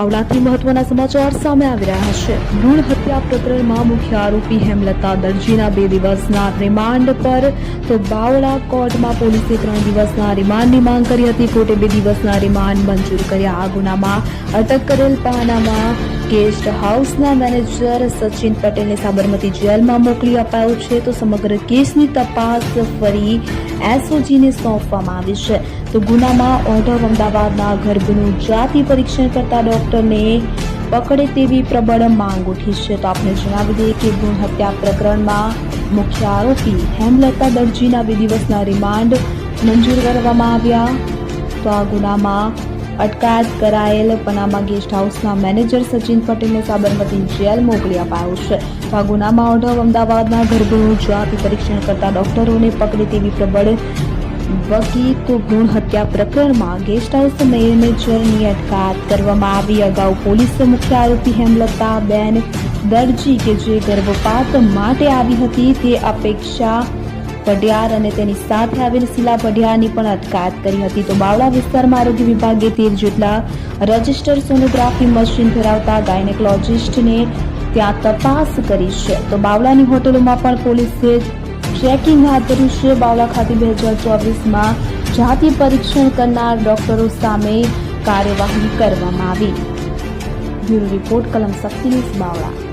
આવલાથી મહત્વના સમાચાર સામે આવી રહ્યા છે. ભ્રૂણ હત્યા પ્રકરણમાં મુખ્ય આરોપી હેમલતા દરજીના બે દિવસના રિમાન્ડ પર તો બાવળા કોર્ટમાં પોલીસે ત્રણ દિવસના રિમાન્ડની માંગ કરી હતી. કોર્ટે બે દિવસના રિમાન્ડ મંજૂર કર્યા. આ ગુનામાં અટક કરેલ પાનામાં ગેસ્ટ હાઉસના મેનેજર સચિન પટેલને સાબરમતી જેલમાં મોકલી અપાયો છે. તો સમગ્ર કેસની તપાસ ફરી એસઓજીને સોંપવામાં આવી છે. તો ગુનામાં ઓઢવ અમદાવાદના ગર્ભનું જાતિ પરીક્ષણ કરતા ડોક્ટરને પકડે તેવી પ્રબળ માંગ ઉઠી છે. તો આપણે જણાવી દઈએ કે ભ્રૂણ હત્યા પ્રકરણમાં મુખ્ય આરોપી હેમલતા દરજીના બે દિવસના રિમાન્ડ મંજૂર કરવામાં આવ્યા. તો આ ગુનામાં અટકાયત કરાયેલ પનામા ગેસ્ટ હાઉસના મેનેજર સચિન પટેલને સાબરમતી જેલ મોકલી અપાયો છે. તો આ ગુનામાં ઓઢવ અમદાવાદના ગર્ભનું જાતિ પરીક્ષણ કરતા ડોક્ટરોને પકડી તેવી પ્રબળ વકી તો ભ્રૂણ હત્યા પ્રકરણમાં ગેસ્ટ હાઉસ મેનેજરની અટકાયત કરવામાં આવી. અગાઉ પોલીસે મુખ્ય આરોપી હેમલતા બેન દરજી કે જે ગર્ભપાત માટે આવી હતી તે અપેક્ષા પઢિયાર અને તેની સાથે આવેલ શીલા પઢિયારની પણ અટકાયત કરી હતી. તો બાવળા વિસ્તારમાં આરોગ્ય વિભાગે તેર જેટલા રજિસ્ટર સોનોગ્રાફી મશીન ધરાવતા ગાયનેકોલોજિસ્ટને ત્યાં તપાસ કરી છે. તો બાવળાની હોટલોમાં પણ પોલીસે ચેકિંગ હાથ ધર્યું છે. બાવળા ખાતે બે હજાર ચોવીસમાં જાતિ પરીક્ષણ કરનાર ડોક્ટરો સામે કાર્યવાહી કરવામાં આવી. બ્યુરો રિપોર્ટ, કલમ શક્તિ બાવળા.